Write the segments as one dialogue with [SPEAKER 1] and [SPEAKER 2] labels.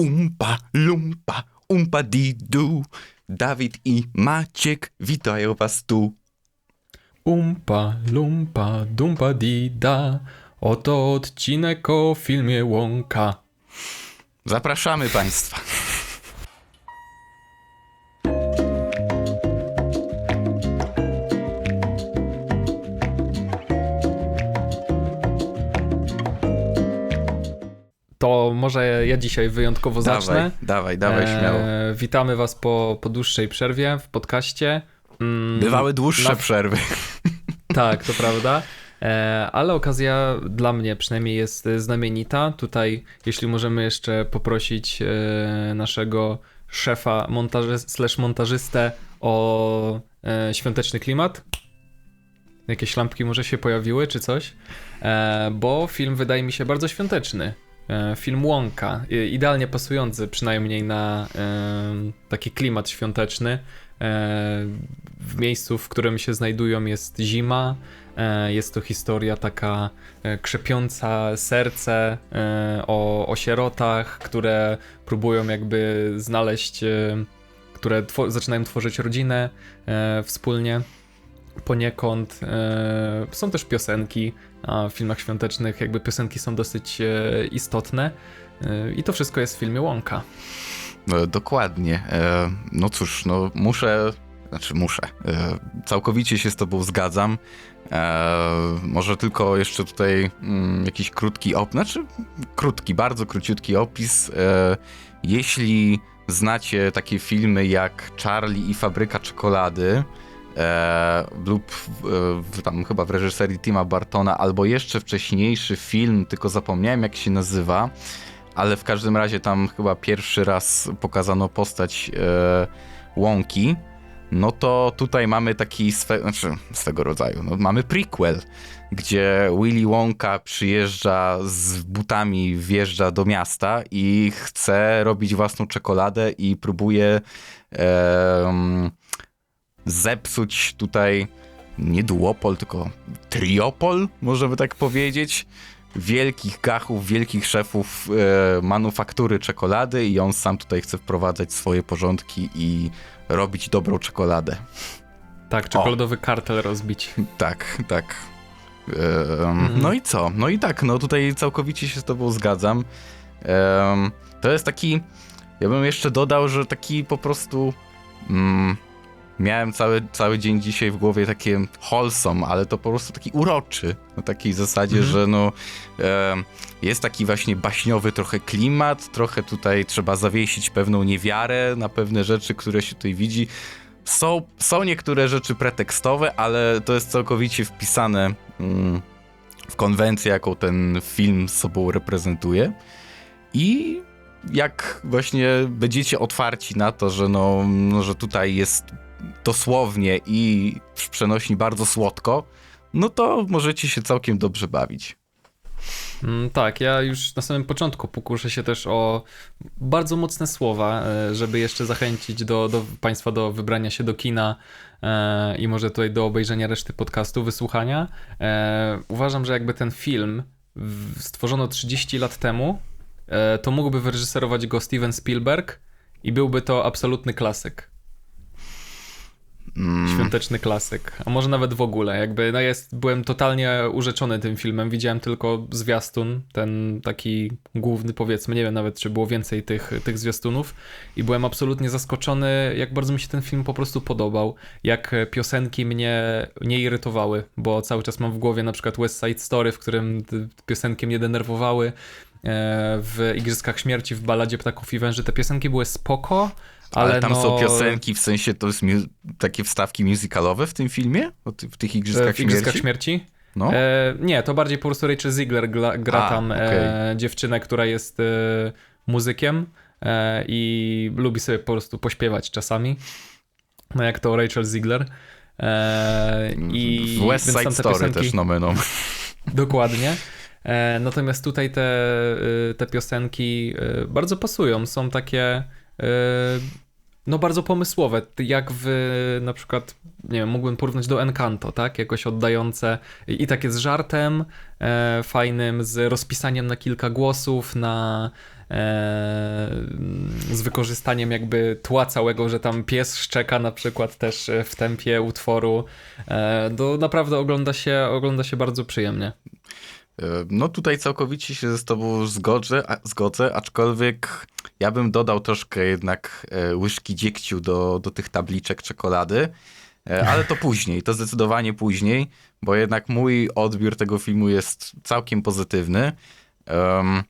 [SPEAKER 1] Umpa, lumpa, umpa didu. Dawid i Maciek witają was tu.
[SPEAKER 2] Umpa, lumpa, dumpa dida. Oto odcinek o filmie Łąka.
[SPEAKER 1] Zapraszamy państwa.
[SPEAKER 2] Może ja dzisiaj wyjątkowo zacznę.
[SPEAKER 1] Dawaj, dawaj, dawaj, śmiało.
[SPEAKER 2] E, witamy was po, po dłuższej przerwie w podcaście. Mm,
[SPEAKER 1] Bywały dłuższe
[SPEAKER 2] na-
[SPEAKER 1] przerwy.
[SPEAKER 2] Tak, to prawda. E, ale okazja dla mnie przynajmniej jest e, znamienita. Tutaj, jeśli możemy jeszcze poprosić e, naszego szefa montaży, slash montażystę o e, świąteczny klimat. Jakieś lampki może się pojawiły, czy coś? E, bo film wydaje mi się bardzo świąteczny. E, film Łąka, i- idealnie pasujący przynajmniej na e, taki klimat świąteczny. E, w miejscu, w którym się znajdują jest zima, e, jest to historia taka e, krzepiąca serce e, o, o sierotach, które próbują jakby znaleźć, e, które two- zaczynają tworzyć rodzinę e, wspólnie poniekąd. E, są też piosenki, a w filmach świątecznych jakby piosenki są dosyć e, istotne. E, I to wszystko jest w filmie Łąka.
[SPEAKER 1] No, dokładnie. E, no cóż, no muszę, znaczy muszę, całkowicie się z tobą zgadzam. Może tylko jeszcze tutaj mm, jakiś krótki opis, znaczy krótki, bardzo króciutki opis. Jeśli znacie takie filmy jak Charlie i Fabryka Czekolady, e, lub tam chyba w reżyserii Tima Bartona, albo jeszcze wcześniejszy film, tylko zapomniałem jak się nazywa, ale w każdym razie tam chyba pierwszy raz pokazano postać e, Łąki, no to tutaj mamy taki swe, znaczy, swego rodzaju, no, mamy prequel, gdzie Willy Wonka przyjeżdża z butami, wjeżdża do miasta i chce robić własną czekoladę i próbuje em, zepsuć tutaj nie duopol, tylko triopol, możemy tak powiedzieć wielkich gachów, wielkich szefów e, manufaktury czekolady i on sam tutaj chce wprowadzać swoje porządki i robić dobrą czekoladę.
[SPEAKER 2] Tak, czekoladowy kartel rozbić.
[SPEAKER 1] Tak, tak. E, No i co? No i tak, no tutaj całkowicie się z tobą zgadzam. Em, to jest taki, ja bym jeszcze dodał, że taki po prostu mm, miałem cały, cały dzień dzisiaj w głowie takie wholesome, ale to po prostu taki uroczy. Na takiej zasadzie,
[SPEAKER 2] Mhm.
[SPEAKER 1] że no em, jest taki właśnie baśniowy trochę klimat, trochę tutaj trzeba zawiesić pewną niewiarę na pewne rzeczy, które się tutaj widzi. Są, są niektóre rzeczy pretekstowe, ale to jest całkowicie wpisane mm, w konwencję, jaką ten film sobą reprezentuje. I jak właśnie będziecie otwarci na to, że, no, no, że tutaj jest dosłownie i w przenośni bardzo słodko, no to możecie się całkiem dobrze bawić.
[SPEAKER 2] Mm, tak, ja już na samym początku pokuszę się też o bardzo mocne słowa, e, żeby jeszcze zachęcić do, do Państwa do wybrania się do kina e, i może tutaj do obejrzenia reszty podcastu, wysłuchania. E, uważam, że jakby ten film stworzono 30 lat temu, to mógłby wyreżyserować go Steven Spielberg i byłby to absolutny klasyk.
[SPEAKER 1] Mm,
[SPEAKER 2] Świąteczny klasyk, a może nawet w ogóle, jakby no jest, byłem totalnie urzeczony tym filmem, widziałem tylko zwiastun, ten taki główny powiedzmy, nie wiem nawet czy było więcej tych, tych zwiastunów. I byłem absolutnie zaskoczony, jak bardzo mi się ten film po prostu podobał, jak piosenki mnie nie irytowały, bo cały czas mam w głowie na przykład West Side Story, w którym piosenki mnie denerwowały, e, w Igrzyskach Śmierci, w Baladzie Ptaków i Węży, te piosenki były spoko, ale,
[SPEAKER 1] ale tam
[SPEAKER 2] no,
[SPEAKER 1] są piosenki, w sensie to jest takie wstawki musicalowe w tym filmie? W tych
[SPEAKER 2] e,
[SPEAKER 1] Igrzyskach
[SPEAKER 2] w Igrzyskach
[SPEAKER 1] Śmierci?
[SPEAKER 2] Śmierci?
[SPEAKER 1] No.
[SPEAKER 2] E, nie, to bardziej po prostu Rachel Ziegler gra, gra
[SPEAKER 1] A,
[SPEAKER 2] tam e, dziewczynę, która jest e, muzykiem e, i lubi sobie po prostu pośpiewać czasami. No jak to Rachel Ziegler. E, i
[SPEAKER 1] w West Side Story
[SPEAKER 2] piosenki-
[SPEAKER 1] też nomeną.
[SPEAKER 2] Dokładnie. E, natomiast tutaj te, y, te piosenki y, bardzo pasują. Są takie no bardzo pomysłowe, jak w na przykład, nie wiem, mógłbym porównać do Encanto, tak? Jakoś oddające i, i takie z żartem e, fajnym, z rozpisaniem na kilka głosów, na e, z wykorzystaniem jakby tła całego, że tam pies szczeka na przykład też w tempie utworu. E, to naprawdę ogląda się, ogląda się bardzo przyjemnie.
[SPEAKER 1] E, No tutaj całkowicie się z tobą zgodzę, a, zgodzę, aczkolwiek ja bym dodał troszkę jednak e, łyżki dziegciu do, do tych tabliczek czekolady, e, ale to później, to zdecydowanie później, bo jednak mój odbiór tego filmu jest całkiem pozytywny. Em,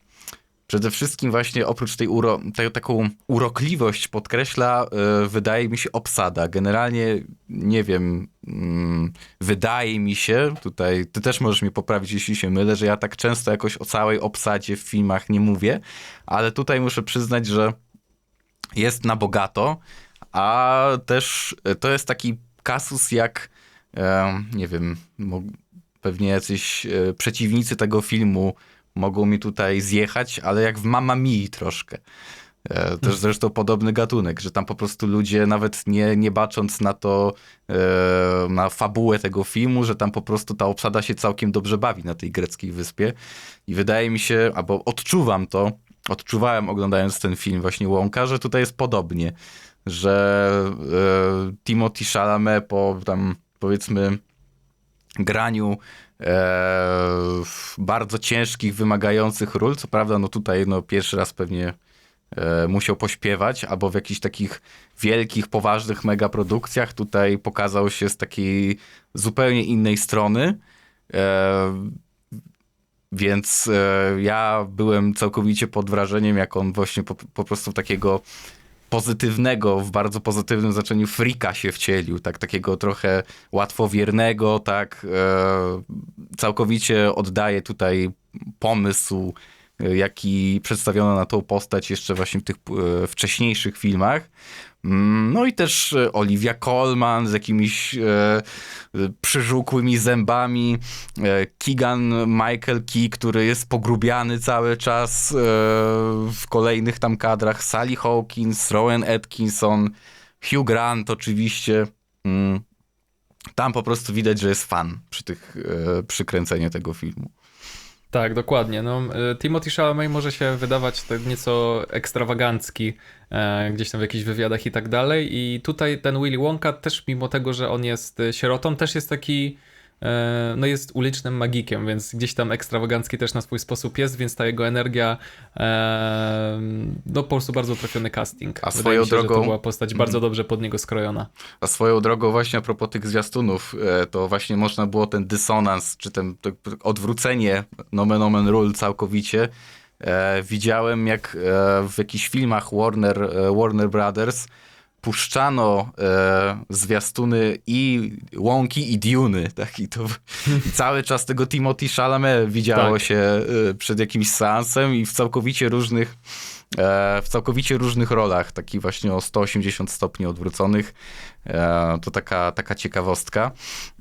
[SPEAKER 1] Przede wszystkim właśnie oprócz tej uro, taką urokliwość podkreśla, e, wydaje mi się, obsada. Generalnie, nie wiem, mm, wydaje mi się, tutaj ty też możesz mnie poprawić, jeśli się mylę, że ja tak często jakoś o całej obsadzie w filmach nie mówię, ale tutaj muszę przyznać, że jest na bogato, a też e, to jest taki kasus jak, e, nie wiem, pewnie jacyś przeciwnicy tego filmu mogą mi tutaj zjechać, ale jak w Mamma Mii troszkę. E, Też zresztą podobny gatunek, że tam po prostu ludzie nawet nie, nie bacząc na to, e, na fabułę tego filmu, że tam po prostu ta obsada się całkiem dobrze bawi na tej greckiej wyspie. I wydaje mi się, albo odczuwam to, odczuwałem oglądając ten film właśnie Łąka, że tutaj jest podobnie, że e, Timothy Chalamet po tam powiedzmy graniu bardzo ciężkich, wymagających ról. Co prawda, no tutaj no, pierwszy raz pewnie e, musiał pośpiewać, albo w jakichś takich wielkich, poważnych megaprodukcjach. Tutaj pokazał się z takiej zupełnie innej strony. E, więc e, ja byłem całkowicie pod wrażeniem, jak on właśnie po, po prostu takiego pozytywnego, w bardzo pozytywnym znaczeniu frika się wcielił, tak takiego trochę łatwowiernego, tak e, całkowicie oddaje tutaj pomysł, jaki przedstawiono na tą postać jeszcze właśnie w tych e, wcześniejszych filmach. Mm, No i też e, Olivia Colman z jakimiś e, e, przyżółkłymi zębami, e, Keegan Michael Key, który jest pogrubiany cały czas e, w kolejnych tam kadrach, Sally Hawkins, Rowan Atkinson, Hugh Grant oczywiście. Mm, Tam po prostu widać, że jest fan przy, tych, e, przy kręceniu tego filmu.
[SPEAKER 2] Tak, dokładnie. No, y, Timothy Chalamet może się wydawać tak nieco ekstrawagancki e, gdzieś tam w jakichś wywiadach i tak dalej i tutaj ten Willy Wonka też mimo tego, że on jest y, sierotą, też jest taki no jest ulicznym magikiem, więc gdzieś tam ekstrawagancki też na swój sposób jest, więc ta jego energia e, no po prostu bardzo trafiony casting.
[SPEAKER 1] A
[SPEAKER 2] Wydaje
[SPEAKER 1] swoją
[SPEAKER 2] się,
[SPEAKER 1] drogą-
[SPEAKER 2] to była postać bardzo dobrze pod niego skrojona.
[SPEAKER 1] A swoją drogą właśnie a propos tych zwiastunów, e, to właśnie można było ten dysonans, czy ten odwrócenie nomen omen ról całkowicie. E, widziałem jak e, w jakichś filmach Warner, e, Warner Brothers puszczano e, zwiastuny i Łąki i Duny, tak, i to i cały czas tego Timothy Chalamet widziało
[SPEAKER 2] Tak.
[SPEAKER 1] się e, przed jakimś seansem i w całkowicie różnych e, w całkowicie różnych rolach, takich właśnie o 180 stopni odwróconych. E, To taka, taka ciekawostka.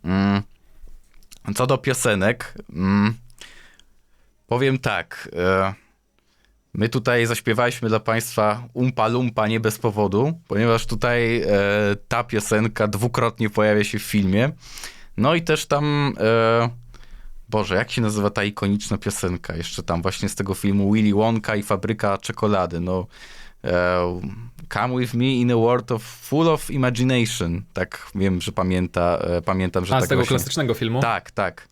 [SPEAKER 1] Mm. Co do piosenek, mm, powiem tak. My tutaj zaśpiewaliśmy dla Państwa Umpa Lumpa nie bez powodu, ponieważ tutaj e, ta piosenka dwukrotnie pojawia się w filmie. No i też tam, e, Boże, jak się nazywa ta ikoniczna piosenka? Jeszcze tam właśnie z tego filmu Willy Wonka i Fabryka Czekolady. No, e, Come with me in a world of full of imagination. Tak wiem, że pamięta, e, pamiętam, że
[SPEAKER 2] A
[SPEAKER 1] tak
[SPEAKER 2] z tego
[SPEAKER 1] właśnie...
[SPEAKER 2] klasycznego filmu?
[SPEAKER 1] Tak, tak.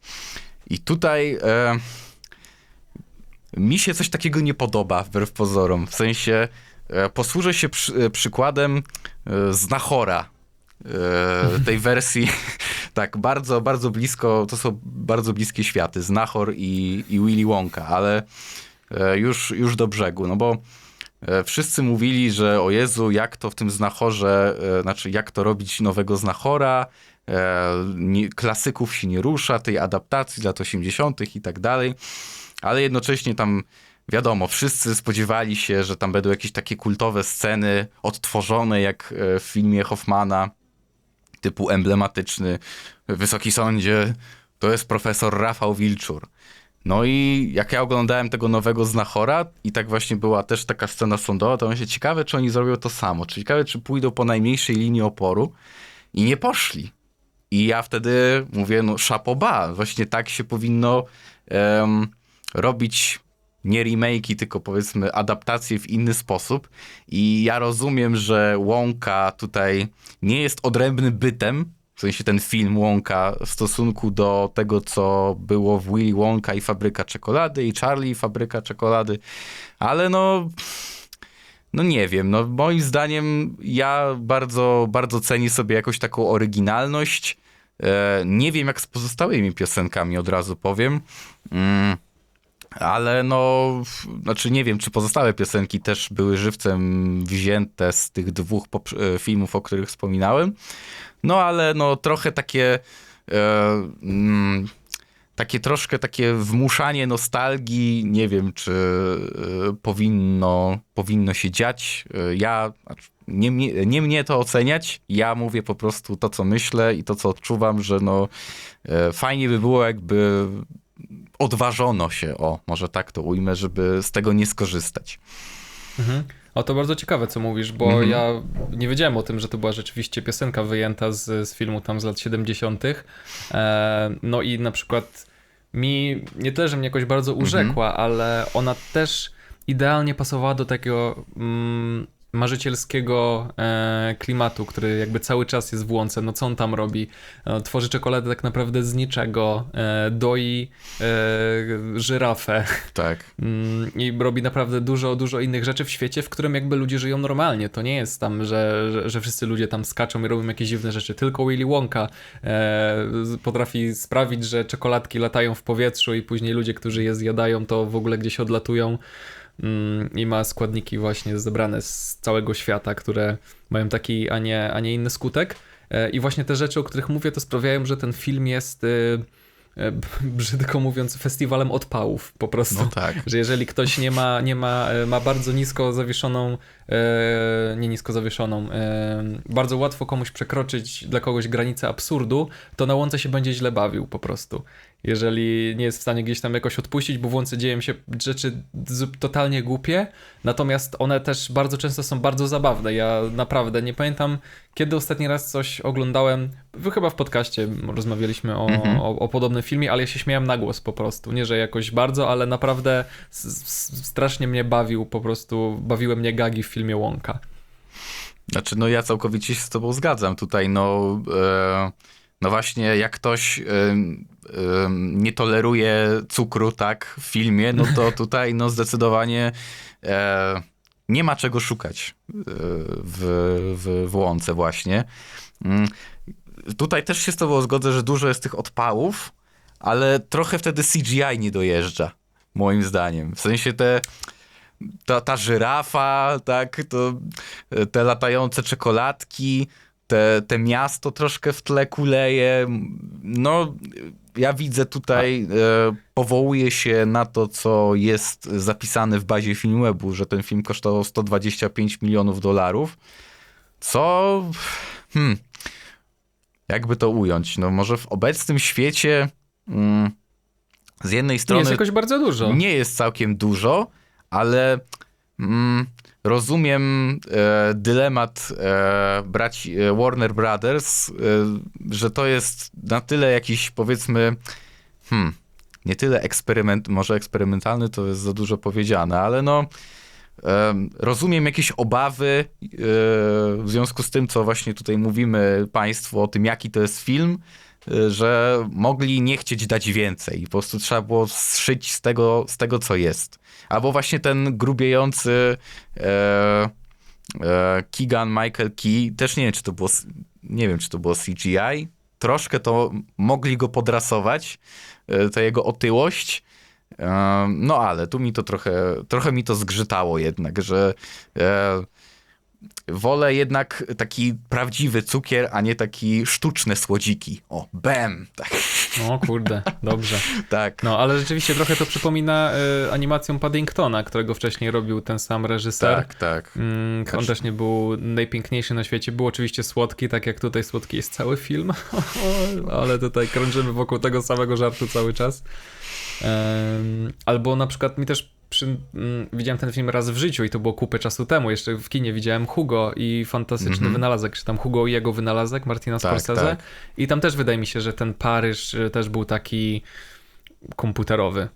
[SPEAKER 1] I tutaj e, mi się coś takiego nie podoba, wbrew pozorom. W sensie e, posłużę się przy, e, przykładem e, Znachora. Tej wersji, tak, bardzo, bardzo blisko, to są bardzo bliskie światy, Znachor i, i Willy Wonka, ale już, już do brzegu, no bo wszyscy mówili, że o Jezu, jak to w tym Znachorze, znaczy jak to robić nowego Znachora, klasyków się nie rusza, tej adaptacji lat 80. i tak dalej, ale jednocześnie tam wiadomo, wszyscy spodziewali się, że tam będą jakieś takie kultowe sceny odtworzone jak e, w filmie Hoffmana, typu emblematyczny Wysoki Sądzie, to jest profesor Rafał Wilczur. No i jak ja oglądałem tego nowego Znachora i tak właśnie była też taka scena sądowa, to myślę, ciekawe, czy oni zrobią to samo. Czy ciekawe, czy pójdą po najmniejszej linii oporu i nie poszli. I ja wtedy mówię, no szapoba, właśnie tak się powinno em, robić nie remake'i, tylko powiedzmy adaptacje w inny sposób. I ja rozumiem, że Łąka tutaj nie jest odrębnym bytem, w sensie ten film Łąka w stosunku do tego, co było w Willy Wonka i Fabryka Czekolady i Charlie i Fabryka Czekolady, ale no... No nie wiem, no moim zdaniem ja bardzo, bardzo cenię sobie jakąś taką oryginalność. E, nie wiem jak z pozostałymi piosenkami, od razu powiem. Mm, ale no, znaczy nie wiem, czy pozostałe piosenki też były żywcem wzięte z tych dwóch poprze- filmów, o których wspominałem. No ale no trochę takie e, mm, takie troszkę takie wmuszanie nostalgii, nie wiem, czy e, powinno, powinno się dziać. E, ja, znaczy, nie, mnie- nie mnie to oceniać, ja mówię po prostu to, co myślę i to, co odczuwam, że no e, fajnie by było, jakby odważono się, o, może tak to ujmę, żeby z tego nie skorzystać.
[SPEAKER 2] Mhm. O, to bardzo ciekawe, co mówisz, bo
[SPEAKER 1] Mhm.
[SPEAKER 2] ja nie wiedziałem o tym, że to była rzeczywiście piosenka wyjęta z, z filmu tam z lat 70. E, no i na przykład mi nie tyle, że mnie jakoś bardzo urzekła, ale ona też idealnie pasowała do takiego mm, marzycielskiego e, klimatu, który jakby cały czas jest w łące. No co on tam robi? E, tworzy czekoladę tak naprawdę z niczego, e, doi żyrafę.
[SPEAKER 1] Tak.
[SPEAKER 2] Mm, I robi naprawdę dużo, dużo innych rzeczy w świecie, w którym jakby ludzie żyją normalnie. To nie jest tam, że, że, że wszyscy ludzie tam skaczą i robią jakieś dziwne rzeczy. Tylko Willy Wonka potrafi sprawić, że czekoladki latają w powietrzu i później ludzie, którzy je zjadają, to w ogóle gdzieś odlatują. Mm, I ma składniki właśnie zebrane z całego świata, które mają taki, a nie, a nie inny skutek. E, I właśnie te rzeczy, o których mówię, to sprawiają, że ten film jest, y, e, brzydko mówiąc, festiwalem odpałów po prostu
[SPEAKER 1] No tak.
[SPEAKER 2] że jeżeli ktoś nie ma, nie ma, e, ma bardzo nisko zawieszoną, e, nie nisko zawieszoną, e, bardzo łatwo komuś przekroczyć dla kogoś granicę absurdu, to na łące się będzie źle bawił po prostu. Jeżeli nie jest w stanie gdzieś tam jakoś odpuścić, bo w łące dzieją się rzeczy totalnie głupie, natomiast one też bardzo często są bardzo zabawne. Ja naprawdę nie pamiętam, kiedy ostatni raz coś oglądałem. Wy chyba w podcaście rozmawialiśmy o,
[SPEAKER 1] Mhm.
[SPEAKER 2] o, o podobnym filmie, ale ja się śmiałem na głos po prostu. Nie, że jakoś bardzo, ale naprawdę strasznie mnie bawił, po prostu bawiły mnie gagi w filmie Łąka.
[SPEAKER 1] Znaczy, no ja całkowicie się z tobą zgadzam tutaj, no, e, no właśnie, jak ktoś nie toleruje cukru, tak, w filmie, no to tutaj, no zdecydowanie e, nie ma czego szukać e, w, w, w łące właśnie. Mm, Tutaj też się z tobą zgodzę, że dużo jest tych odpałów, ale trochę wtedy CGI nie dojeżdża, moim zdaniem. W sensie te ta, ta żyrafa, tak, to, e, te latające czekoladki, te, te miasto troszkę w tle kuleje. No, ja widzę tutaj, e, powołuje się na to, co jest zapisane w bazie Filmwebu, że ten film kosztował 125 milionów dolarów, co, hmm, jakby to ująć, no może w obecnym świecie mm, z jednej
[SPEAKER 2] Nie
[SPEAKER 1] strony
[SPEAKER 2] jest jakoś bardzo dużo.
[SPEAKER 1] nie jest całkiem dużo, ale mm, rozumiem e, dylemat e, braci e, Warner Brothers, e, że to jest na tyle jakiś powiedzmy, hmm, nie tyle eksperyment, może eksperymentalny to jest za dużo powiedziane, ale no em, rozumiem jakieś obawy e, w związku z tym, co właśnie tutaj mówimy Państwu o tym, jaki to jest film, e, że mogli nie chcieć dać więcej. Po prostu trzeba było zszyć z tego, z tego co jest. Albo właśnie ten grubiejący e, e, Keegan Michael Key, też nie wiem, czy to było, nie wiem, czy to było CGI. Troszkę to mogli go podrasować, e, ta jego otyłość. E, No ale tu mi to trochę, trochę mi to zgrzytało jednak, że e, wolę jednak taki prawdziwy cukier, a nie taki sztuczne słodziki. O, bam! Tak,
[SPEAKER 2] O kurde, dobrze.
[SPEAKER 1] tak.
[SPEAKER 2] No, ale rzeczywiście trochę to przypomina y, animacją Paddingtona, którego wcześniej robił ten sam reżyser.
[SPEAKER 1] Tak, tak.
[SPEAKER 2] Mm, on
[SPEAKER 1] Znaczy-
[SPEAKER 2] też nie był najpiękniejszy na świecie. Był oczywiście słodki, tak jak tutaj słodki jest cały film, ale tutaj krążymy wokół tego samego żartu cały czas. Albo na przykład mi też przy, mm, widziałem ten film raz w życiu i to było kupę czasu temu. Jeszcze w kinie widziałem Hugo i fantastyczny
[SPEAKER 1] Mhm.
[SPEAKER 2] wynalazek, czy tam Hugo i jego wynalazek Martina
[SPEAKER 1] Tak,
[SPEAKER 2] Scorsese.
[SPEAKER 1] tak.
[SPEAKER 2] I tam też wydaje mi się, że ten Paryż y, też był taki komputerowy.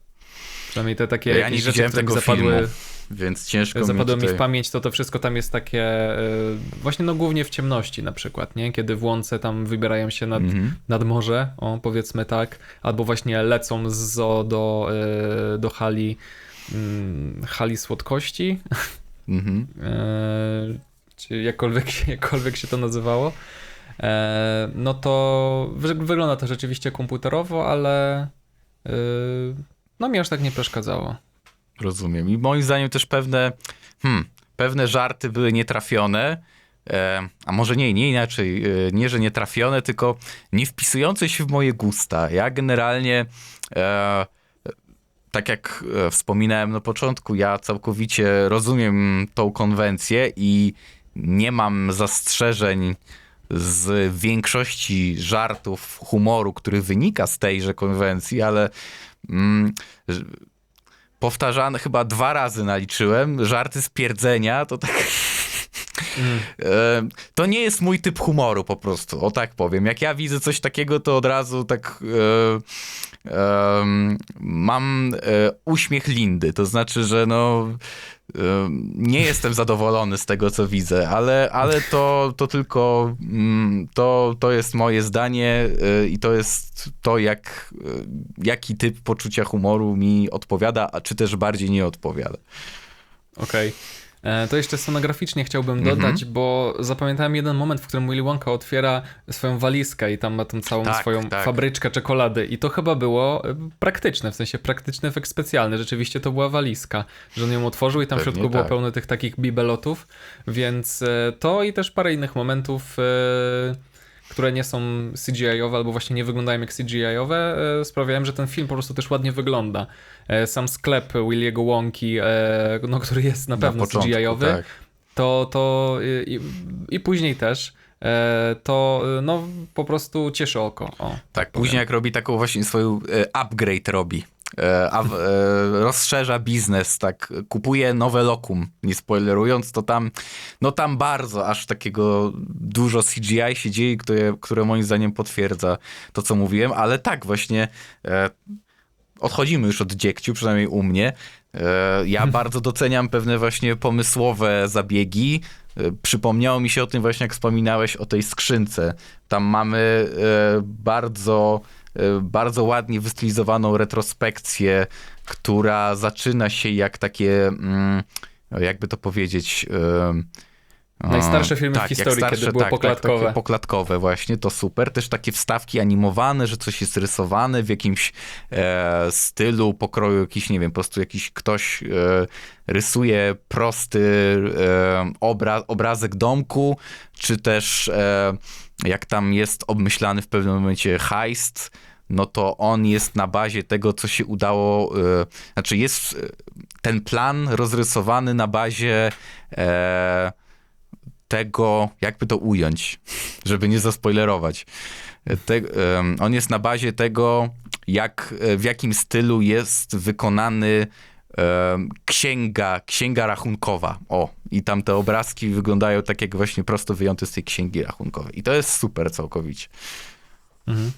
[SPEAKER 2] Przynajmniej te takie
[SPEAKER 1] Ja
[SPEAKER 2] jakieś
[SPEAKER 1] nie
[SPEAKER 2] rzeczy, które mi zapadły,
[SPEAKER 1] filmu, Więc ciężko mi
[SPEAKER 2] zapadło mi
[SPEAKER 1] tutaj...
[SPEAKER 2] w pamięć, to to wszystko tam jest takie y, właśnie no głównie w ciemności na przykład, nie? Kiedy w łące tam wybierają się nad,
[SPEAKER 1] Mhm.
[SPEAKER 2] nad morze, o powiedzmy tak, albo właśnie lecą z zoo do, y, do hali mm, hali słodkości,
[SPEAKER 1] Mhm.
[SPEAKER 2] e, czy jakkolwiek, jakkolwiek się to nazywało, e, no to wy, wygląda to rzeczywiście komputerowo, ale e, no mi aż tak nie przeszkadzało.
[SPEAKER 1] Rozumiem. I moim zdaniem też pewne, hmm, pewne żarty były nietrafione. E, a może nie, nie inaczej. Nie, że nietrafione, tylko nie wpisujące się w moje gusta. Ja generalnie, e, tak jak e, wspominałem na początku, ja całkowicie rozumiem tą konwencję i nie mam zastrzeżeń z większości żartów, humoru, który wynika z tejże konwencji, ale mm, powtarzane chyba dwa razy naliczyłem, żarty z pierdzenia, to tak... E, To nie jest mój typ humoru po prostu, o tak powiem. Jak ja widzę coś takiego, to od razu tak e, em, mam e, uśmiech Lindy. To znaczy, że no em, nie jestem zadowolony z tego, co widzę, ale, ale to, to tylko mm, to, to jest moje zdanie e, i to jest to, jak, e, jaki typ poczucia humoru mi odpowiada, a czy też bardziej nie odpowiada.
[SPEAKER 2] Okej. E, To jeszcze scenograficznie chciałbym
[SPEAKER 1] Mhm.
[SPEAKER 2] dodać, bo zapamiętałem jeden moment, w którym Willy Wonka otwiera swoją walizkę i tam ma tą całą
[SPEAKER 1] Tak,
[SPEAKER 2] swoją
[SPEAKER 1] tak.
[SPEAKER 2] fabryczkę czekolady i to chyba było e, praktyczne, w sensie praktyczny efekt specjalny. Rzeczywiście to była walizka, że on ją otworzył i tam w
[SPEAKER 1] Pewnie
[SPEAKER 2] środku było
[SPEAKER 1] tak.
[SPEAKER 2] pełno tych takich bibelotów, więc e, to i też parę innych momentów, e, które nie są CGI-owe albo właśnie nie wyglądają jak CGI-owe, e, sprawiają, że ten film po prostu też ładnie wygląda. E, Sam sklep Williego Wonki, e, no, który jest na pewno
[SPEAKER 1] początku,
[SPEAKER 2] CGI-owy,
[SPEAKER 1] tak.
[SPEAKER 2] to, to i, i później też, to no po prostu cieszy oko. O,
[SPEAKER 1] Tak,
[SPEAKER 2] powiem.
[SPEAKER 1] później jak robi taką właśnie swoją upgrade robi. E, a, e, rozszerza biznes, tak, kupuje nowe lokum, nie spoilerując, to tam, no tam bardzo aż takiego dużo CGI się dzieje, które, które moim zdaniem potwierdza to, co mówiłem, ale tak właśnie e, odchodzimy już od dziegciu, przynajmniej u mnie. Ja bardzo doceniam pewne właśnie pomysłowe zabiegi. Przypomniało mi się o tym właśnie, jak wspominałeś o tej skrzynce. Tam mamy bardzo, bardzo ładnie wystylizowaną retrospekcję, która zaczyna się jak takie, mm, jakby to powiedzieć...
[SPEAKER 2] Najstarsze filmy w
[SPEAKER 1] tak, jak
[SPEAKER 2] historii, kiedy były poklatkowe.
[SPEAKER 1] Tak, takie poklatkowe właśnie, to super. Też takie wstawki animowane, że coś jest rysowane w jakimś e, stylu, pokroju jakiś, nie wiem, po prostu jakiś ktoś e, rysuje prosty e, obra, obrazek domku, czy też e, jak tam jest obmyślany w pewnym momencie heist, no to on jest na bazie tego, co się udało, e, znaczy jest e, ten plan rozrysowany na bazie e, tego, jakby to ująć, żeby nie zaspoilerować. Te, em, on jest na bazie tego, jak, w jakim stylu jest wykonany em, księga, księga rachunkowa. O, i tam te obrazki wyglądają tak jak właśnie prosto wyjęte z tej księgi rachunkowej. I to jest super całkowicie.
[SPEAKER 2] Mhm.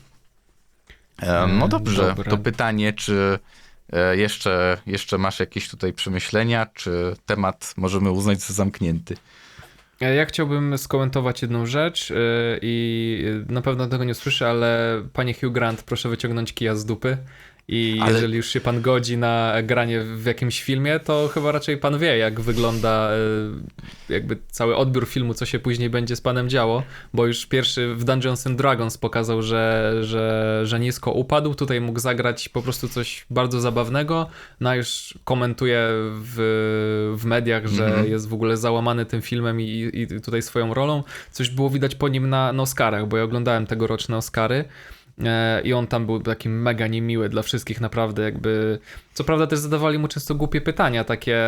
[SPEAKER 1] Em, no dobrze,
[SPEAKER 2] dobra.
[SPEAKER 1] to pytanie, czy e, jeszcze, jeszcze masz jakieś tutaj przemyślenia, czy temat możemy uznać za zamknięty?
[SPEAKER 2] E, Ja chciałbym skomentować jedną rzecz e, i na pewno tego nie słyszę, ale panie Hugh Grant, proszę wyciągnąć kija z dupy. I
[SPEAKER 1] Ale-
[SPEAKER 2] jeżeli już się pan godzi na granie w jakimś filmie, to chyba raczej pan wie, jak wygląda e, jakby cały odbiór filmu, co się później będzie z panem działo, bo już pierwszy w Dungeons and Dragons pokazał, że, że, że nisko upadł, tutaj mógł zagrać po prostu coś bardzo zabawnego, no już komentuje w, w mediach, że
[SPEAKER 1] Mhm.
[SPEAKER 2] jest w ogóle załamany tym filmem i, i tutaj swoją rolą. Coś było widać po nim na, na Oscarach, bo ja oglądałem tegoroczne Oscary. E, I on tam był taki mega niemiły dla wszystkich, naprawdę jakby. Co prawda też zadawali mu często głupie pytania, takie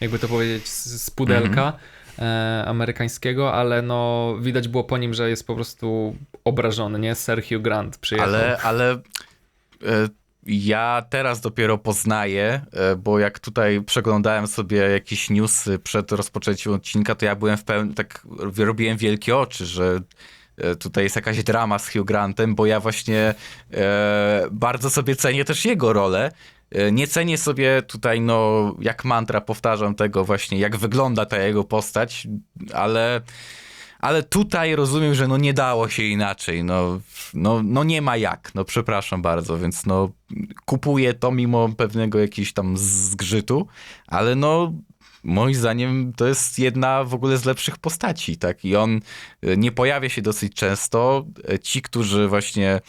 [SPEAKER 2] jakby to powiedzieć, z, pudelka e, amerykańskiego, ale no widać było po nim, że jest po prostu obrażony, nie? Hugh Grant przyjechał.
[SPEAKER 1] Ale, ale e, ja teraz dopiero poznaję, bo jak tutaj przeglądałem sobie jakieś newsy przed rozpoczęciem odcinka, to ja byłem w pełni, tak robiłem wielkie oczy, że tutaj jest jakaś drama z Hugh Grantem, bo ja właśnie e, bardzo sobie cenię też jego rolę. E, Nie cenię sobie tutaj, no, jak mantra powtarzam tego właśnie, jak wygląda ta jego postać, ale ale tutaj rozumiem, że no nie dało się inaczej, no, no, no nie ma jak, no przepraszam bardzo, więc no kupuję to mimo pewnego jakiegoś tam zgrzytu, ale no moim zdaniem to jest jedna w ogóle z lepszych postaci, tak, i on e, nie pojawia się dosyć często, E, ci, którzy właśnie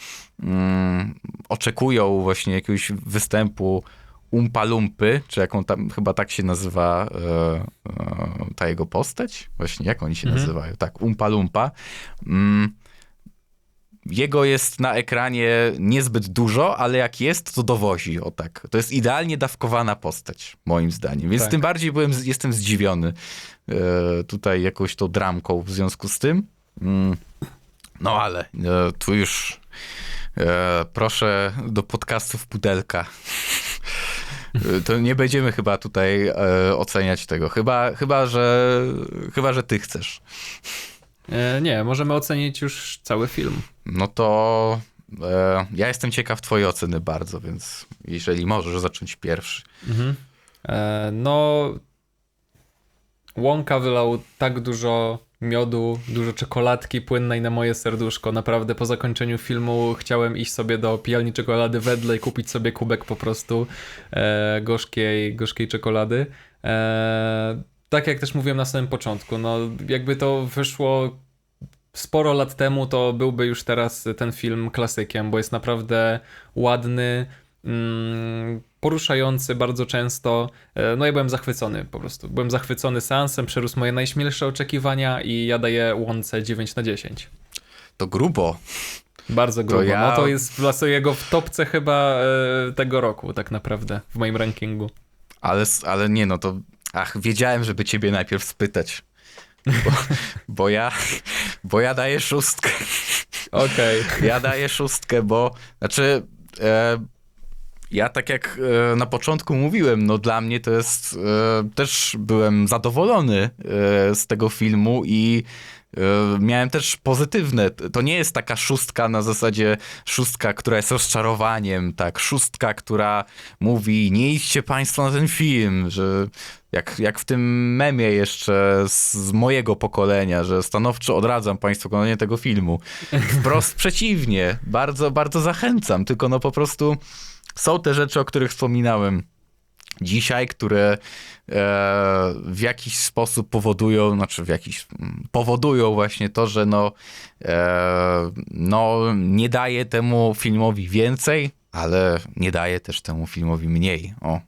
[SPEAKER 1] mm, oczekują właśnie jakiegoś występu Umpa Lumpy, czy jaką tam, chyba tak się nazywa e, e, ta jego postać? Właśnie, jak oni się
[SPEAKER 2] Mhm.
[SPEAKER 1] nazywają? Tak, Umpa Lumpa. Mm, jego jest na ekranie niezbyt dużo, ale jak jest, to dowozi, o tak. To jest idealnie dawkowana postać, moim zdaniem. Więc
[SPEAKER 2] Tak.
[SPEAKER 1] tym bardziej byłem, jestem zdziwiony e, tutaj jakąś tą dramką w związku z tym. Mm, no ale e, tu już e, proszę do podcastów Pudelka. To nie będziemy chyba tutaj e, oceniać tego. Chyba, chyba, że, chyba, że ty chcesz.
[SPEAKER 2] E, nie, możemy ocenić już cały film.
[SPEAKER 1] No to e, ja jestem ciekaw twojej oceny bardzo, więc jeżeli możesz zacząć pierwszy.
[SPEAKER 2] Mhm. E, no, Łąka wylał tak dużo miodu, dużo czekoladki płynnej na moje serduszko. Naprawdę po zakończeniu filmu chciałem iść sobie do pijalni czekolady wedle i kupić sobie kubek po prostu e, gorzkiej, gorzkiej czekolady. E, tak jak też mówiłem na samym początku, no jakby to wyszło sporo lat temu, to byłby już teraz ten film klasykiem, bo jest naprawdę ładny, mm, poruszający bardzo często. E, No ja byłem zachwycony po prostu. Byłem zachwycony seansem, przerósł moje najśmielsze oczekiwania i ja daję łące 9 na 10.
[SPEAKER 1] To grubo.
[SPEAKER 2] Bardzo grubo.
[SPEAKER 1] ja-
[SPEAKER 2] No to jest plasuję go w topce chyba e, tego roku tak naprawdę w moim rankingu.
[SPEAKER 1] Ale, ale nie, no to. Ach, wiedziałem, żeby ciebie najpierw spytać. Bo, bo ja, bo ja daję szóstkę.
[SPEAKER 2] Okej.
[SPEAKER 1] Ja daję szóstkę, bo znaczy. E, ja tak jak e, na początku mówiłem, no dla mnie to jest. E, też byłem zadowolony e, z tego filmu i miałem też pozytywne. To nie jest taka szóstka na zasadzie szóstka, która jest rozczarowaniem, tak. Szóstka, która mówi, nie idźcie państwo na ten film, że jak, jak w tym memie jeszcze z, z mojego pokolenia, że stanowczo odradzam państwu oglądanie tego filmu. Wprost przeciwnie, bardzo, bardzo zachęcam, tylko no po prostu są te rzeczy, o których wspominałem dzisiaj, które e, w jakiś sposób powodują, znaczy w jakiś mm, powodują właśnie to, że no, e, no nie daje temu filmowi więcej, ale nie daje też temu filmowi mniej. O,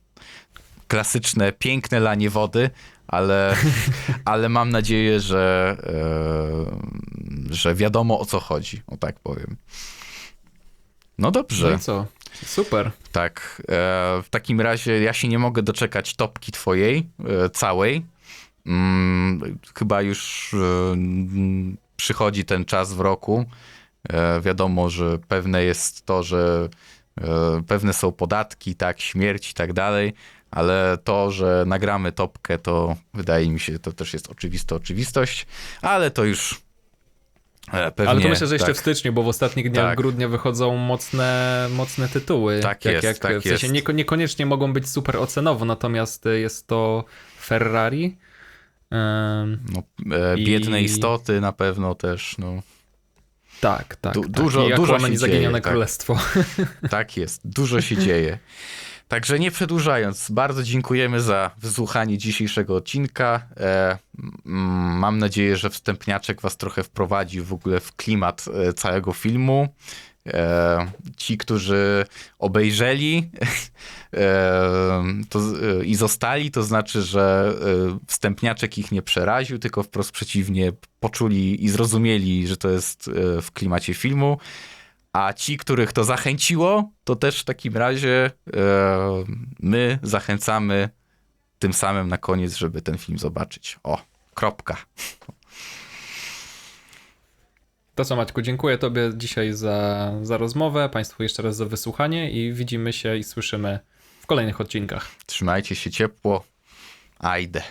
[SPEAKER 1] klasyczne, piękne lanie wody, ale, ale mam nadzieję, że, e, że wiadomo o co chodzi, o tak powiem. No
[SPEAKER 2] No
[SPEAKER 1] dobrze.
[SPEAKER 2] i co? Super.
[SPEAKER 1] Tak, e, w takim razie ja się nie mogę doczekać topki twojej, e, całej. Mm, chyba już e, przychodzi ten czas w roku. Wiadomo, że pewne jest to, że pewne są podatki, tak, śmierć i tak dalej, ale to, że nagramy topkę, to wydaje mi się, to też jest oczywista oczywistość, ale to już pewnie...
[SPEAKER 2] Ale to myślę, że jeszcze
[SPEAKER 1] tak.
[SPEAKER 2] w styczniu, bo w ostatnich dniach
[SPEAKER 1] Tak.
[SPEAKER 2] grudnia wychodzą mocne, mocne tytuły.
[SPEAKER 1] Tak
[SPEAKER 2] jak,
[SPEAKER 1] jest,
[SPEAKER 2] jak,
[SPEAKER 1] tak
[SPEAKER 2] w sensie
[SPEAKER 1] jest.
[SPEAKER 2] nieko- niekoniecznie mogą być super ocenowo, natomiast jest to Ferrari. Em,
[SPEAKER 1] No, e,
[SPEAKER 2] I-
[SPEAKER 1] biedne istoty na pewno też, no.
[SPEAKER 2] tak, tak.
[SPEAKER 1] Du-
[SPEAKER 2] tak.
[SPEAKER 1] dużo-
[SPEAKER 2] I
[SPEAKER 1] dużo się
[SPEAKER 2] i Zaginione
[SPEAKER 1] dzieje, tak.
[SPEAKER 2] Królestwo.
[SPEAKER 1] Tak jest, dużo się dzieje. Także nie przedłużając, bardzo dziękujemy za wysłuchanie dzisiejszego odcinka. E, mam nadzieję, że wstępniaczek was trochę wprowadzi w ogóle w klimat e, całego filmu. E, ci, którzy obejrzeli to, i zostali, to znaczy, że wstępniaczek ich nie przeraził, tylko wprost przeciwnie, poczuli i zrozumieli, że to jest w klimacie filmu. A ci, których to zachęciło, to też w takim razie e, my zachęcamy tym samym na koniec, żeby ten film zobaczyć. O, kropka.
[SPEAKER 2] To co Maćku, dziękuję Tobie dzisiaj za, za rozmowę, Państwu jeszcze raz za wysłuchanie i widzimy się i słyszymy w kolejnych odcinkach.
[SPEAKER 1] Trzymajcie się ciepło. Ajde.